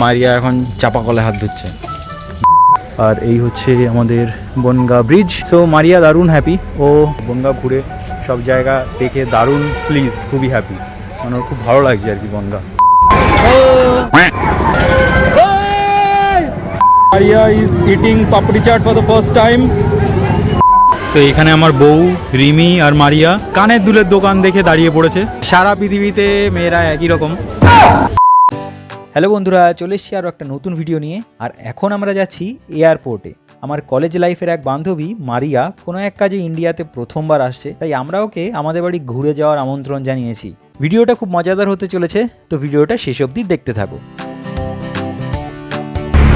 মারিয়া এখন চাপা কলে হাত ধুচ্ছে। আর এই হচ্ছে আমাদের বনগা ব্রিজ সো মারিয়া দারুণ হ্যাপি ও বনগা ঘুরে সব জায়গা দেখে দারুণ প্লিজ খুবই হ্যাপি মানে খুব ভালো লাগছে আর কি Bongaon. Maria is eating papdi chaat for the first time তো এখানে আমার বউ, রিমি আর মারিয়া কানের দুলের দোকান দেখে দাঁড়িয়ে পড়েছে। সারা পৃথিবীতে মেয়েরা একই রকম। হ্যালো বন্ধুরা, চলে এসেছি আরও একটা নতুন ভিডিও নিয়ে। আর এখন আমরা যাচ্ছি এয়ারপোর্টে আমার কলেজ লাইফের এক বান্ধবী, মারিয়া, কোনো এক কাজে ইন্ডিয়াতে প্রথমবার আসছে। তাই আমরা ওকে আমাদের বাড়ি ঘুরে যাওয়ার আমন্ত্রণ জানিয়েছি। ভিডিওটা খুব মজাদার হতে চলেছে, তো ভিডিওটা শেষ অবধি দেখতে থাকো।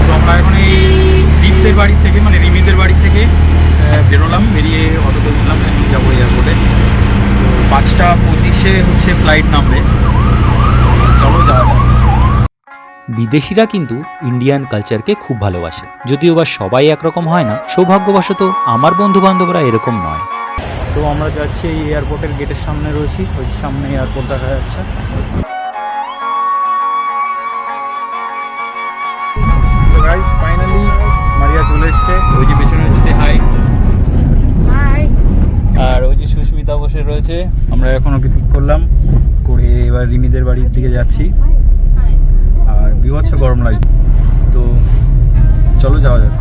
তো আমরা এখন এই দীপদের বাড়ি থেকে মানে রিমিদের বাড়ি থেকে বেরোলাম, বেরিয়ে অটোতে উঠলাম যাব এয়ারপোর্টে পাঁচটা পঁচিশে হচ্ছে ফ্লাইট নামবে। বিদেশিরা কিন্তু ইন্ডিয়ান কালচারকে খুব ভালোবাসে। যদিও বা সবাই একরকম হয় না সৌভাগ্যবশত আমার বন্ধু বান্ধবরা এরকম নয়। তো আমরা যাচ্ছি এই এয়ারপোর্টের গেটের সামনে রয়েছি ওই সামনে এয়ারপোর্ট দেখা যাচ্ছে। ফাইনালি মারিয়া চলে এসেছে। ওই যে পেছনে হাই হাই আর ওই যে সুস্মিতা বসে রয়েছে। আমরা এখন ওকে পিক করলাম করে এবার রিমিদের বাড়ির দিকে যাচ্ছি। আর বিভৎস গরম লাগছে। তো চলো যাওয়া যাক।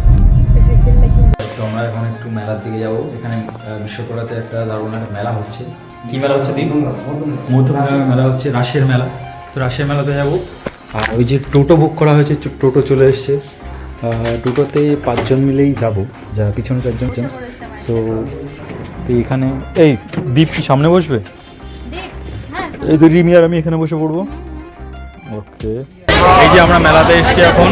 তো আমরা এখন একটু মেলার দিকে যাব। এখানে বিশ্বকরাতে একটা দারুণ একটা মেলা হচ্ছে। কি মেলা হচ্ছে দিন মধ্যভাগা মেলা হচ্ছে রাসের মেলা। তো রাসের মেলাতে যাব। আর ওই যে টোটো বুক করা হয়েছে টোটো চলে এসছে। টোটোতে পাঁচজন মিলেই যাব। যারা পিছনে চারজন। সো তো এখানে এই দীপ কি সামনে বসবে? এই তো রিমি আর আমি এখানে বসে পড়ব। ওকে এই যে আমরা মেলাতে এসেছি এখন।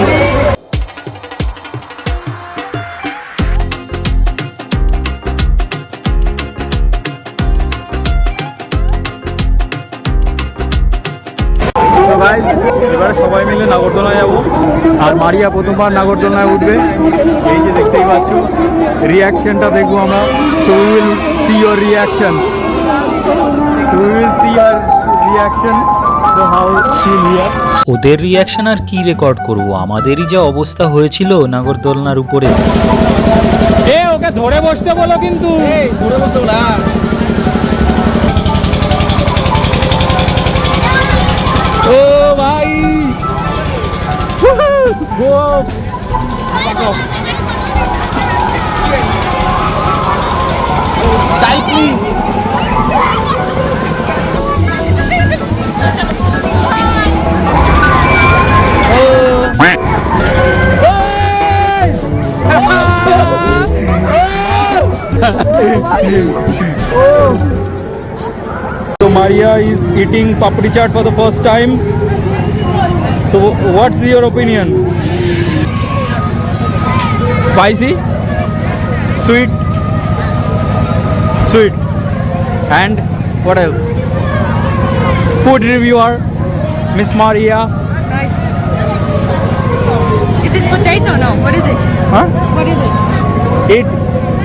So এবারে সবাই মিলে নাগরদোলায় যাব। আর মারিয়া প্রথমবার নাগরদোলায় উঠবে। এই যে দেখতেই পাচ্ছ রিয়াকশনটা দেখব আমরা। So will see your reaction so we will see your reaction so how she react ওদের রিয়াকশন আর কি রেকর্ড করব? আমাদেরই যা অবস্থা হয়েছিল নাগরদোলনার উপরে। এ ওকে ধরে বসতে বলো কিন্তু। ধরে বসতে বলো ও ভাই। গো back off. So Maria is eating papri chaat for the first time. So what's your opinion? Spicy? Sweet? Sweet. And what else? Food reviewer, Miss Maria. Nice. Is this potato? No. What is it? Huh? What is it? It's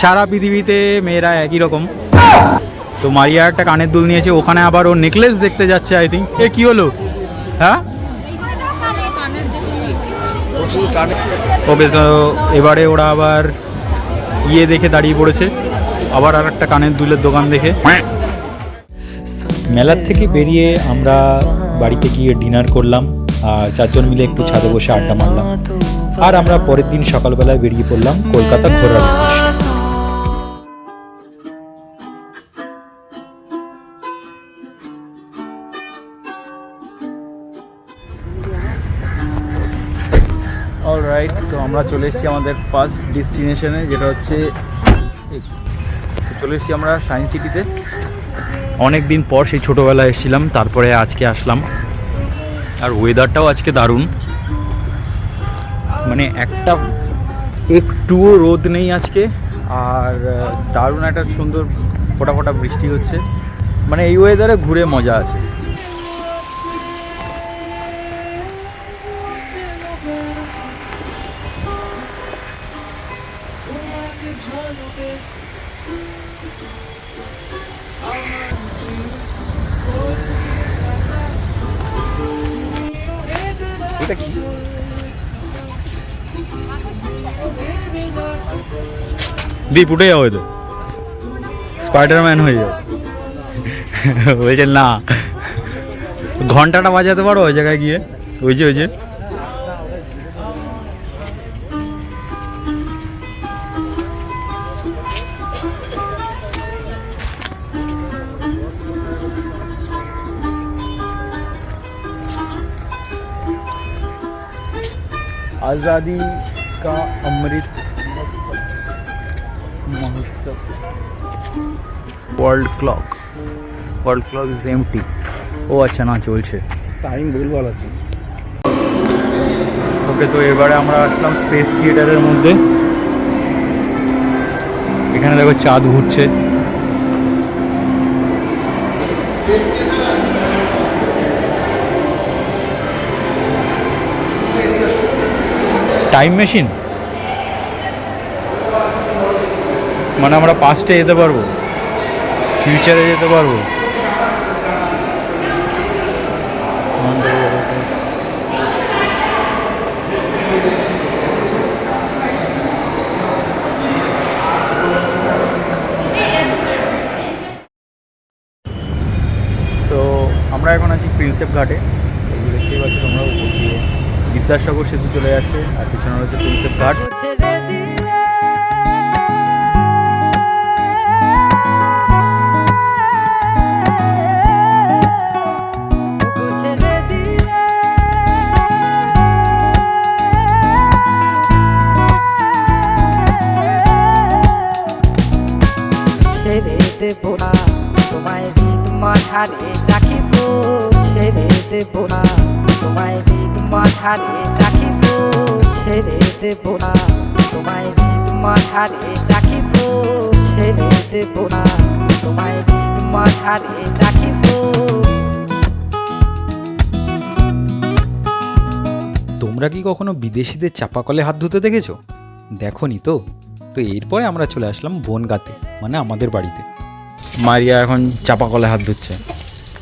সারা পৃথিবীতে মেয়েরা একই রকম। তো মারিয়া একটা কানের দুল নিয়েছে, ওখানে আবার ও নেকলেস দেখতে যাচ্ছে আই থিঙ্ক এ, কি হলো? হ্যাঁ? ওকে এবারে ওরা আবার ইয়ে দেখে দাঁড়িয়ে পড়েছে। আবার আর একটা কানের দুলের দোকান দেখে। মেলার থেকে বেরিয়ে আমরা বাড়িতে গিয়ে ডিনার করলাম, আর চারজন মিলে একটু ছাদে বসে আড্ডা মারলাম। আর আমরা পরের দিন সকালবেলায় বেরিয়ে পড়লাম কলকাতা ঘোরার উদ্দেশ্যে। আমরা চলে এসেছি আমাদের ফার্স্ট ডেস্টিনেশনে যেটা হচ্ছে চলে এসেছি আমরা সায়েন্স সিটিতে অনেক দিন পর সেই ছোটোবেলায় এসেছিলাম, তারপরে আজকে আসলাম। আর ওয়েদারটাও আজকে দারুণ। মানে একটা একটুও রোদ নেই আজকে, আর দারুণ একটা সুন্দর ফোটা ফোটা বৃষ্টি হচ্ছে। মানে এই ওয়েদারে ঘুরে মজা আছে। এটা দীপ, উঠে যাও তো স্পাইডারম্যান হয়ে যাও। বলছে, না। ঘন্টাটা বাজাতে পারো ওই জায়গায় গিয়ে? ওই যে ওই যে। आज़ादी का अमृत महोत्सव world clock world clock is empty ও আচ্ছা না চলছে টাইম ভুলভাল আছে ওকে তো এবারে আমরা আসলাম স্পেস থিয়েটারের মধ্যে এখানে দেখো চাঁদ ঘুরছে টাইম মেশিন মানে আমরা পাস্টে যেতে পারব? ফিউচারে যেতে পারব? সো আমরা এখন আছি প্রিন্সেপ ঘাটে এই যে দেখতেই পাচ্ছ তোমরা উপর দিয়ে বিদ্যাসাগর সেতু চলে যাচ্ছে আর পিছনে রয়েছে প্রিন্সেপ ঘাট। ছেড়ে তোমায় হৃদ মাঝারে রাখিব। ছেড়ে দেব না মাঝারে রাখিব ছেড়ে দেব না। তোমায় হৃদ মাঝারে রাখিব ছেড়ে দেব না। তোমায় হৃদ মাঝারে রাখিব তোমরা কি কখনো বিদেশিদের চাপাকলে হাত ধুতে দেখেছ? দেখোনি তো? তো এরপরে আমরা চলে আসলাম বনগাতে মানে আমাদের বাড়িতে। মারিয়া এখন চাপাকলে হাত ধুচ্ছে।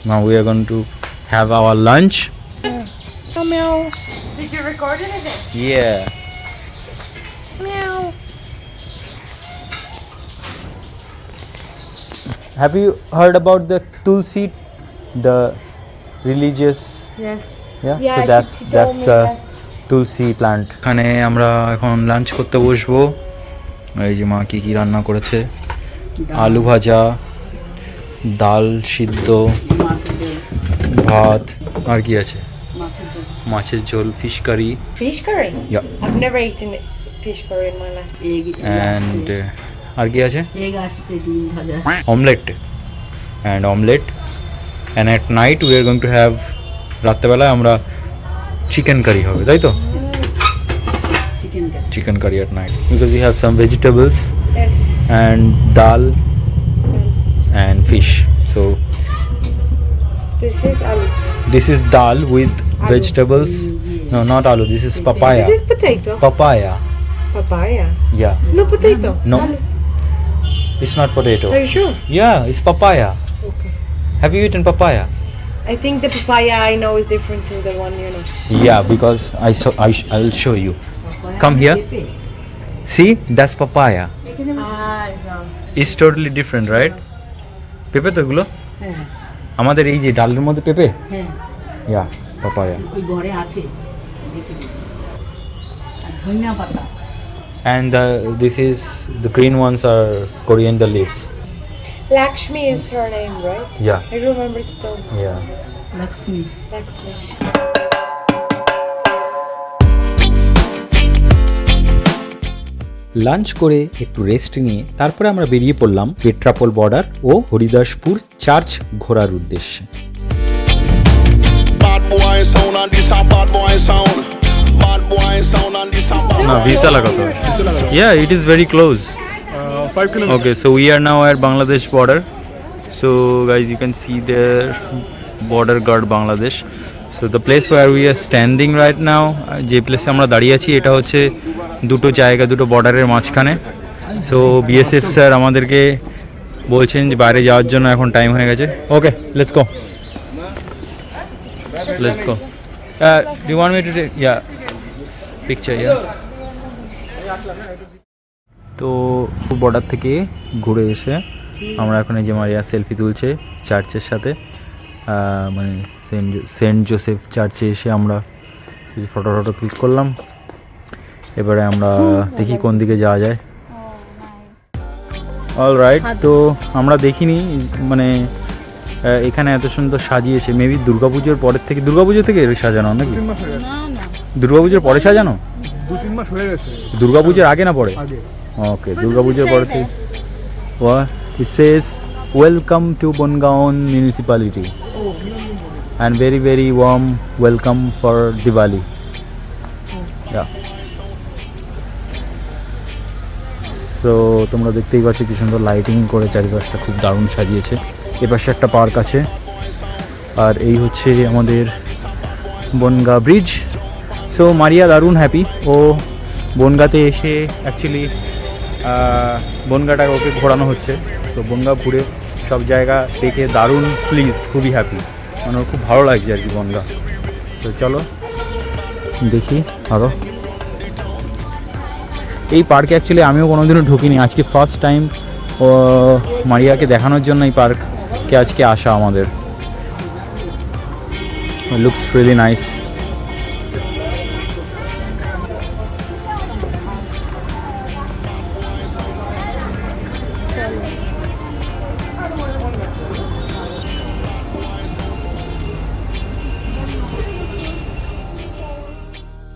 না we are gone to have our lunch Meow. Did you record it again? ইয়ে Meow. Have you heard about the Tulsi, the religious? Yes. Yeah. Yeah, so she- that's she told that's me the that. Tulsi plant এখানে আমরা এখন lunch করতে বসবো এই যে মা কি কি রান্না করেছে আলু ভাজা ডাল সিদ্ধ ভাত আর কি আছে মাছের ঝোল fish curry Fish curry? Yeah. I've never eaten fish curry in my life. And আর কি আছে এগ আসছে ডিম ভাজা omelette and omelette and at night we are going to have রাত্রেবেলায় আমরা চিকেন কারি হবে তাই তো chicken curry chicken curry at night because you have some vegetables Yes. And dal and fish so This is aloo. This is dal with Vegetables no not aloo this is papaya This is potato. Papaya Papaya. Yeah It's no potato. No. Aloo. It's not potato Are you sure? Yeah, it's papaya. Okay. Have you eaten papaya? I think the papaya I know is different to the one you know. Yeah, because I saw. I sh- I'll show you. Come here. See, that's papaya. It's totally different, right? পেঁপে তো এগুলো হ্যাঁ আমাদের এই যে ডালের মধ্যে পেঁপে হ্যাঁ ইয়া পাপায়া ওই ঘরে আছে ধনিয়া পাতা and uh, this is the green ones are coriander leaves Lakshmi is her name, right? yeah I remember to tell me. yeah Lakshmi Lakshmi. Lunch করে একটু রেস্ট নিয়ে তারপরে আমরা বেরিয়ে পড়লাম পেট্রাপোল বর্ডার ও হরিদাসপুর চার্চ ঘোরার উদ্দেশ্যে sound and this a bad boy sound. Bad boy sound and this a না ভিসা লাগাতে it is very close Uh, five kilometers. okay so we are now at bangladesh border so guys you can see there border guard bangladesh so the place where we are standing right now যে প্লেসে আমরা দাঁড়িয়ে আছি এটা হচ্ছে দুটো জায়গা দুটো বর্ডারের মাঝখানে সো বিএসএফ স্যার আমাদেরকে বলছেন যে বাইরে যাওয়ার জন্য এখন টাইম হয়ে গেছে okay let's go let's go do want me to take ya picture yeah তো বর্ডার থেকে ঘুরে এসে আমরা এখন এই যে মারিয়া সেলফি তুলছে চার্চের সাথে। মানে সেন্ট সেন্ট জোসেফ চার্চে এসে আমরা কিছু ফটো টটো ক্লিক করলাম। এবারে আমরা দেখি কোন দিকে যাওয়া যায়। অল রাইট তো আমরা দেখিনি মানে এখানে এত সুন্দর সাজিয়েছে মেবি দুর্গাপুজোর পরের থেকে দুর্গাপুজো থেকে সাজানো নাকি? দুর্গাপুজোর পরে সাজানো? দু তিন মাস হয়ে গেছে। দুর্গাপুজোর আগে না পরে? ওকে দুর্গাপুজোর পরে থেকে। It says welcome to Bongaon municipality and very very warm welcome for Diwali so তোমরা দেখতেই পাচ্ছ কি সুন্দর লাইটিং করে চারিপাশটা খুব দারুণ সাজিয়েছে। এপাশে একটা পার্ক আছে। আর এই হচ্ছে আমাদের বনগা ব্রিজ। সো মারিয়া দারুণ হ্যাপি ও বনগাতে এসে অ্যাকচুয়ালি বনগাটা ওকে ঘোরানো হচ্ছে। তো বনগা ঘুরে সব জায়গা দেখে দারুণ প্লিজ খুবই হ্যাপি মানে খুব ভালো লাগছে আর কি বনগা। তো চলো, দেখি আরও এই পার্কে অ্যাকচুয়ালি আমিও কোনোদিনও ঢুকিনি। আজকে ফার্স্ট টাইম ও, মারিয়াকে দেখানোর জন্য এই পার্ককে আজকে আসা আমাদের। লুকস রিয়েলি নাইস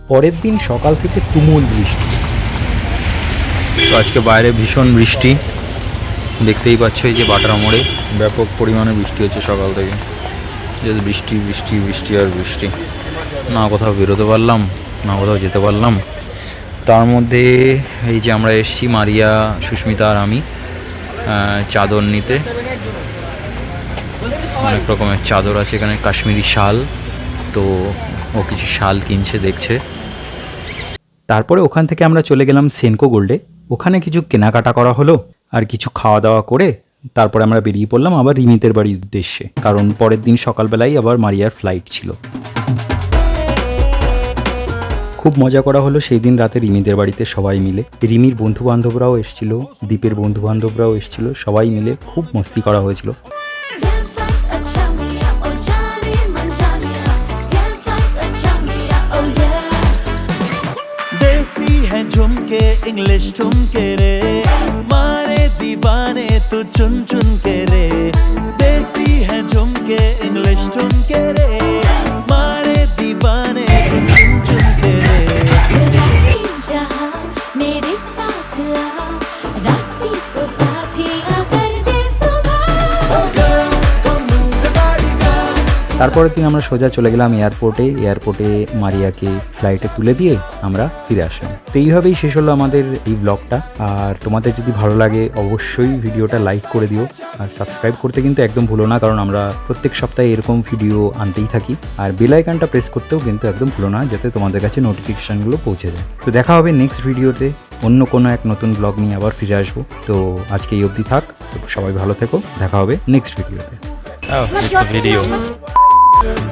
পরের দিন সকাল থেকে তুমুল বৃষ্টি। তো আজকে বাইরে ভীষণ বৃষ্টি। দেখতেই পাচ্ছ এই যে বাটার মোড়ে ব্যাপক পরিমাণে বৃষ্টি হচ্ছে সকাল থেকে। যে বৃষ্টি বৃষ্টি বৃষ্টি আর বৃষ্টি। না কোথাও বেরোতে পারলাম, না কোথাও যেতে পারলাম। তার মধ্যে এই যে আমরা এসছি, মারিয়া, সুস্মিতা আর আমি চাদর নিতে। অনেক রকমের চাদর আছে এখানে, কাশ্মীরি শাল। তো ও কিছু শাল কিনছে, দেখছে। তারপরে ওখান থেকে আমরা চলে গেলাম সেনকো গোল্ডে। ওখানে কিছু কেনাকাটা করা হলো। আর কিছু খাওয়া দাওয়া করে তারপরে আমরা বেরিয়ে পড়লাম আবার রিমিতের বাড়ির উদ্দেশ্যে কারণ পরের দিন সকালবেলায় আবার মারিয়ার ফ্লাইট ছিল খুব মজা করা হলো সেই দিন রাতে রিমিদের বাড়িতে সবাই মিলে রিমির বন্ধু বান্ধবরাও এসেছিল দীপের বন্ধু বান্ধবরাও এসেছিল সবাই মিলে খুব মস্তি করা হয়েছিল Dance like a chamia, oh Johnny Manjania. Dance like a chamia, oh yeah. देसी है झुमके इंग्लिश ठुमके रे मारे दीवाने तू चुन चुन के रे। देसी है झुमके इंग्लिश ठुमके रे। তারপরের দিন আমরা সোজা চলে গেলাম এয়ারপোর্টে এয়ারপোর্টে মারিয়াকে ফ্লাইটে তুলে দিয়ে আমরা ফিরে আসলাম। তো এইভাবেই শেষ হলো আমাদের এই ব্লগটা আর তোমাদের যদি ভালো লাগে, অবশ্যই ভিডিওটা লাইক করে দিও। আর সাবস্ক্রাইব করতে কিন্তু একদম ভুলো না, কারণ আমরা প্রত্যেক সপ্তাহে এরকম ভিডিও আনতেই থাকি। আর বেল আইকনটা প্রেস করতেও কিন্তু একদম ভুলো না, যাতে তোমাদের কাছে নোটিফিকেশানগুলো পৌঁছে যায়। তো দেখা হবে নেক্সট ভিডিওতে অন্য কোনো এক নতুন ব্লগ নিয়ে আবার ফিরে আসব। তো আজকে এই অবধি থাক। সবাই ভালো থেকো। দেখা হবে নেক্সট ভিডিওতে ভিডিও Yeah.